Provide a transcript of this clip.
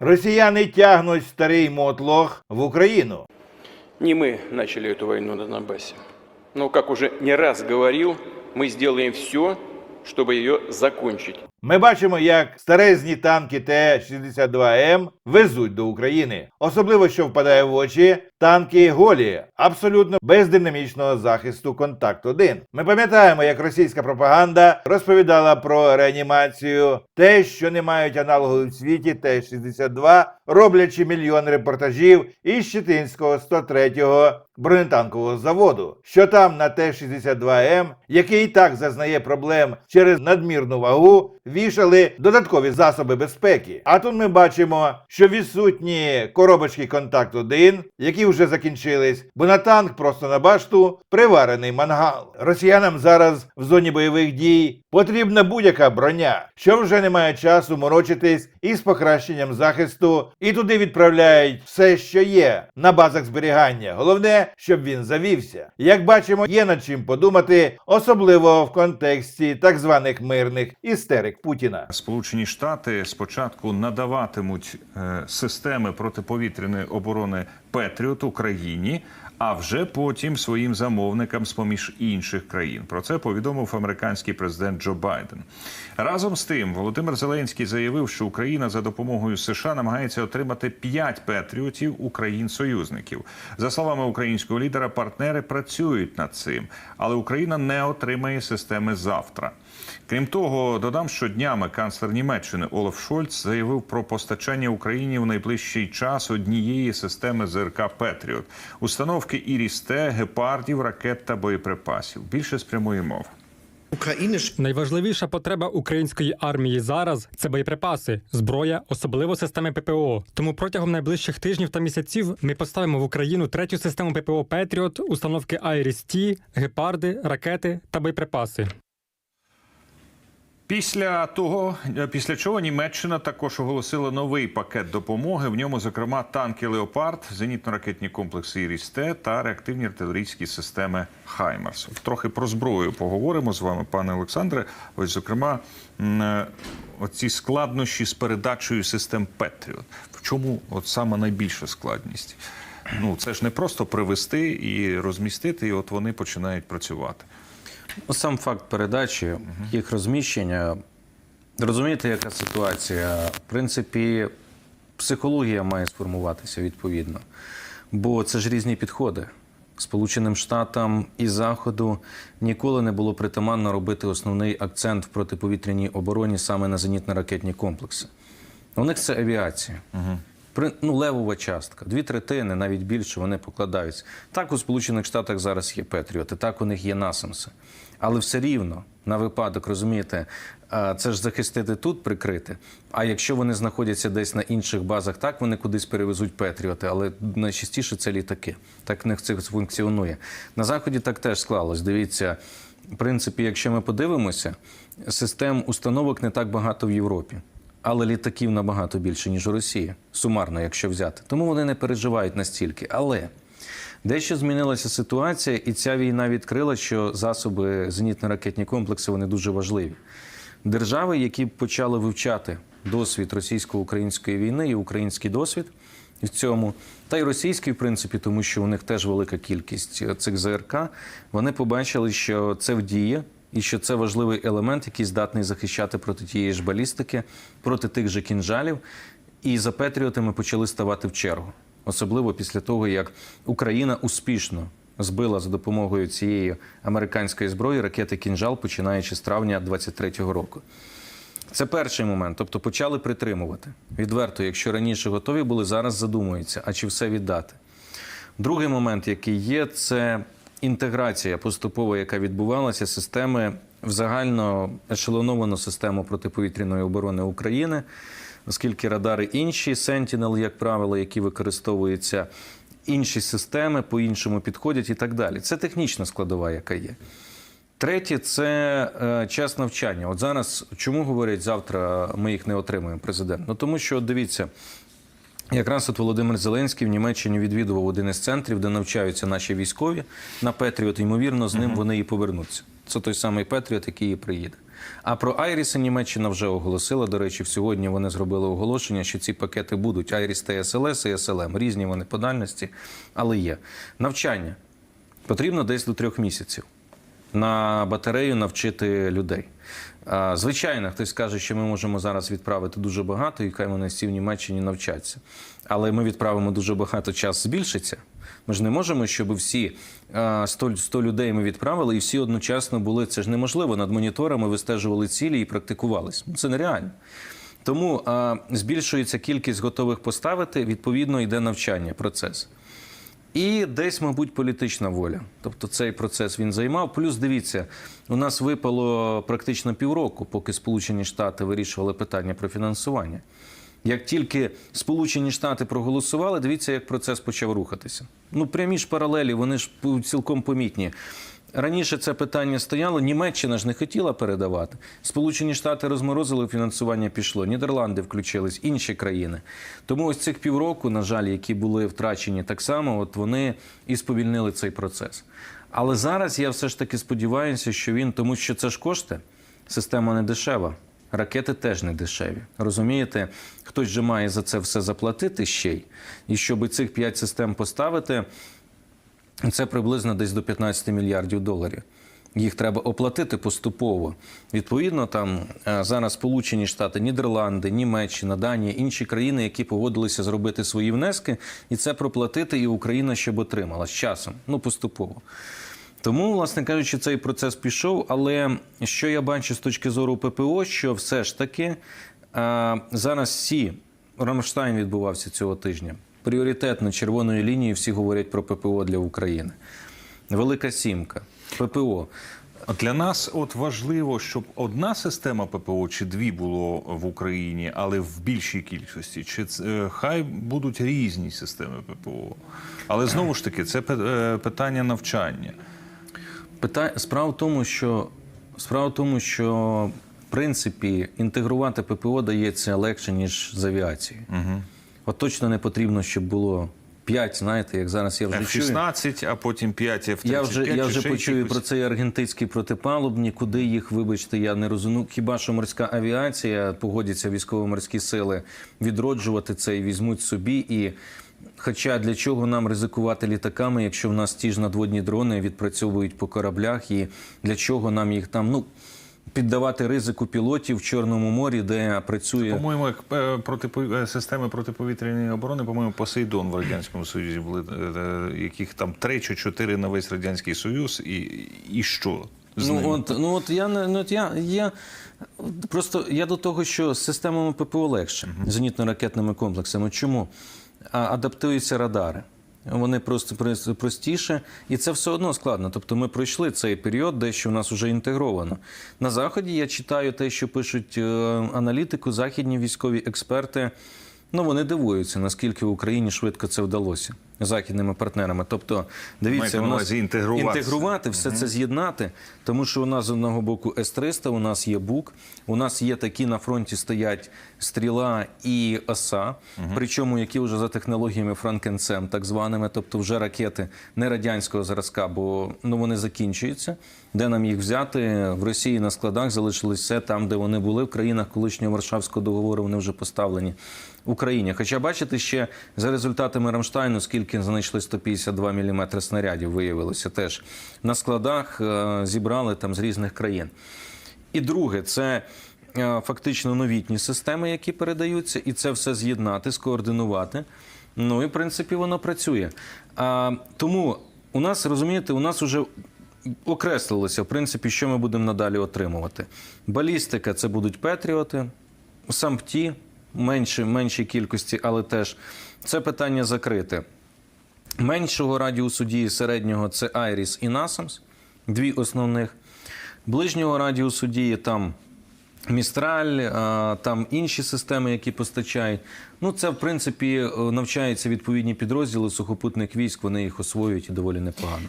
Росіяни тягнуть старий мотлох в Україну. Не мы начали эту войну на Донбассе. Но, как уже не раз говорил, мы сделаем все, чтобы ее закончить. Ми бачимо, як старезні танки Т-62М везуть до України. Особливо, що впадає в очі, танки голі, абсолютно без динамічного захисту контакт 1 Ми пам'ятаємо, як російська пропаганда розповідала про реанімацію, те, що не мають аналогу в світі Т-62, роблячи мільйон репортажів із Щетинського 103-го бронетанкового заводу, що там на Т-62М, який і так зазнає проблем через надмірну вагу, вішали додаткові засоби безпеки. А тут ми бачимо, що відсутні коробочки контакт 1 які вже закінчились, бо на танк просто на башту приварений мангал. Росіянам зараз в зоні бойових дій потрібна будь-яка броня, що вже немає часу морочитись із покращенням захисту, і туди відправляють все, що є на базах зберігання. Головне, щоб він завівся. Як бачимо, є над чим подумати, особливо в контексті так званих мирних істерик Путіна. Сполучені Штати спочатку надаватимуть е, системи протиповітряної оборони Петріот Україні, а вже потім своїм замовникам з поміж інших країн. Про це повідомив американський президент Джо Байден. Разом з тим, Володимир Зеленський заявив, що Україна за допомогою США намагається отримати 5 патріотів Україн-союзників. За словами українського лідера, партнери працюють над цим, але Україна не отримає системи завтра. Крім того, додам, що днями канцлер Німеччини Олаф Шольц заявив про постачання Україні в найближчий час однієї системи ЗРК Петріот, установки Іріс-Т, гепардів, ракет та боєприпасів. Більше з прямої мови. Найважливіша потреба української армії зараз це боєприпаси, зброя, особливо системи ППО. Тому протягом найближчих тижнів та місяців ми поставимо в Україну третю систему ППО Петріот, установки Айріс-Ті, гепарди, ракети та боєприпаси. Після того, е, після чого Німеччина також оголосила новий пакет допомоги. В ньому, зокрема, танки Леопард, зенітно-ракетні комплекси Іріс-Т та реактивні артилерійські системи Хаймарс. От Трохи про зброю поговоримо з вами, пане Олександре. Ось, зокрема, е, оці складнощі з передачею систем Петріот. В чому от саме найбільша складність? Ну це ж не просто привезти і розмістити, і от вони починають працювати. Ну, Сам факт передачі, їх розміщення. Розумієте, яка ситуація? В принципі, психологія має сформуватися відповідно. Бо це ж різні підходи. Сполученим Штатам і Заходу ніколи не було притаманно робити основний акцент в протиповітряній обороні саме на зенітно-ракетні комплекси. У них це авіація. При, ну, левова частка, дві третини, навіть більше вони покладаються. Так у Сполучених Штатах зараз є Петріоти, так у них є Насамси. Але все рівно, на випадок, розумієте, це ж захистити тут, прикрити. А якщо вони знаходяться десь на інших базах, так вони кудись перевезуть Петріоти, але найчастіше це літаки. Так в них це функціонує. На Заході так теж склалось. Дивіться, в принципі, якщо ми подивимося, систем установок не так багато в Європі. Але літаків набагато більше, ніж у Росії, сумарно, якщо взяти. Тому вони не переживають настільки. Але дещо змінилася ситуація, і ця війна відкрила, що засоби зенітно-ракетні комплекси вони дуже важливі. Держави, які почали вивчати досвід російсько-української війни і український досвід в цьому, та й російський, в принципі, тому що у них теж велика кількість цих ЗРК, вони побачили, що це вдіє. І що це важливий елемент, який здатний захищати проти тієї ж балістики, проти тих же кінжалів. І за Петріотами почали ставати в чергу, особливо після того, як Україна успішно збила за допомогою цієї американської зброї ракети кінжал, починаючи з травня 23-го року. Це перший момент, тобто почали притримувати. Відверто, якщо раніше готові були, зараз задумуються, а чи все віддати. Другий момент, який є, це інтеграція поступова, яка відбувалася системи в загально ешелоновану систему протиповітряної оборони України, оскільки радари інші, Sentinel, як правило, які використовуються, інші системи по-іншому підходять і так далі. Це технічна складова, яка є. Третє це е, час навчання. От зараз чому говорять завтра ми їх не отримаємо, президент? Ну тому що дивіться. Якраз от Володимир Зеленський в Німеччині відвідував один із центрів, де навчаються наші військові на Петріот. Ймовірно, з ним вони і повернуться. Це той самий Петріот, який і приїде. А про Айріси Німеччина вже оголосила. До речі, сьогодні вони зробили оголошення, що ці пакети будуть Айріс ТСЛС і СЛМ. Різні вони по дальності, але є. Навчання потрібно десь до трьох місяців на батарею навчити людей. Звичайно, хтось каже, що ми можемо зараз відправити дуже багато, і хай вони всі в Німеччині навчаться. Але ми відправимо дуже багато, час збільшиться. Ми ж не можемо, щоб всі а, 100, 100 людей ми відправили, і всі одночасно були. Це ж неможливо. Над моніторами вистежували цілі і практикувались. Ну, Це нереально. Тому збільшується кількість готових поставити, відповідно йде навчання, процес. І десь, мабуть, політична воля. Тобто цей процес він займав. Плюс дивіться, у нас випало практично півроку, поки Сполучені Штати вирішували питання про фінансування. Як тільки Сполучені Штати проголосували, дивіться, як процес почав рухатися. Ну, прямі ж паралелі, вони ж цілком помітні. Раніше це питання стояло. Німеччина ж не хотіла передавати. Сполучені Штати розморозили фінансування, пішло. Нідерланди включились, інші країни. Тому ось цих півроку, на жаль, які були втрачені так само, от вони і сповільнили цей процес. Але зараз я все ж таки сподіваюся, що він, тому що це ж кошти, система не дешева. Ракети теж не дешеві. Розумієте, хтось же має за це все заплатити ще й. І щоб цих п'ять систем поставити, це приблизно десь до 15 мільярдів доларів. Їх треба оплатити поступово. Відповідно, там е, зараз Сполучені Штати, Нідерланди, Німеччина, Данія, інші країни, які погодилися зробити свої внески, і це проплатити, і Україна щоб отримала з часом, ну поступово. Тому, власне кажучи, цей процес пішов. Але що я бачу з точки зору ППО, що все ж таки е, зараз всі Рамштайн відбувався цього тижня. Пріоритетно червоною лінією всі говорять про ППО для України. Велика сімка, ППО. Для нас от важливо, щоб одна система ППО чи дві було в Україні, але в більшій кількості. Чи це, хай будуть різні системи ППО. Але знову ж таки, це е, питання навчання. Пита... Справа в тому, що справа в тому, що в принципі інтегрувати ППО дається легше ніж з авіацією. Угу. От точно не потрібно, щоб було 5, знаєте, як зараз я вже чую. F-16, а потім 5 F-35. Я вже, я вже почую якихось. про цей аргентинський протипалубні, куди їх, вибачте, я не розумію. Хіба що морська авіація погодяться військово-морські сили відроджувати це і візьмуть собі. І хоча для чого нам ризикувати літаками, якщо в нас ті ж надводні дрони відпрацьовують по кораблях, і для чого нам їх там ну піддавати ризику пілотів в Чорному морі, де працює По-моєму, як е, е, системи протиповітряної оборони, по-моєму, Посейдон в Радянському Союзі були, е, яких там три чи чотири на весь Радянський Союз, і, і що з Ну ними? от, ну от я ну от я, я просто я до того, що з системами ППО легше, зенітно-ракетними комплексами. Чому? А, адаптуються радари. Вони просто прос- простіше, і це все одно складно. Тобто ми пройшли цей період, де що в нас вже інтегровано. На заході я читаю те, що пишуть е, аналітику, західні військові експерти. Ну вони дивуються, наскільки в Україні швидко це вдалося західними партнерами. Тобто, дивіться, у нас інтегрувати все це з'єднати, тому що у нас з одного боку С-300, у нас є БУК, у нас є такі на фронті стоять стріла і оса, причому які вже за технологіями Франкенсем, так званими, тобто вже ракети не радянського зразка, бо ну вони закінчуються. Де нам їх взяти в Росії на складах залишилось все там, де вони були в країнах колишнього Варшавського договору. Вони вже поставлені Україні. Хоча бачите, ще за результатами Рамштайну, скільки знайшли 152 мм снарядів, виявилося теж на складах е, зібрали там з різних країн. І друге, це е, фактично новітні системи, які передаються, і це все з'єднати, скоординувати. Ну і в принципі воно працює. А, тому у нас розумієте, у нас вже окреслилося, в принципі, що ми будемо надалі отримувати. Балістика це будуть Петріоти, сампті, менше, меншій кількості, але теж це питання закрите. Меншого радіусу дії середнього це Айріс і Насамс, дві основних. Ближнього радіусу дії там Містраль, там інші системи, які постачають. Ну, це в принципі е, навчаються відповідні підрозділи сухопутних військ, вони їх освоюють і доволі непогано.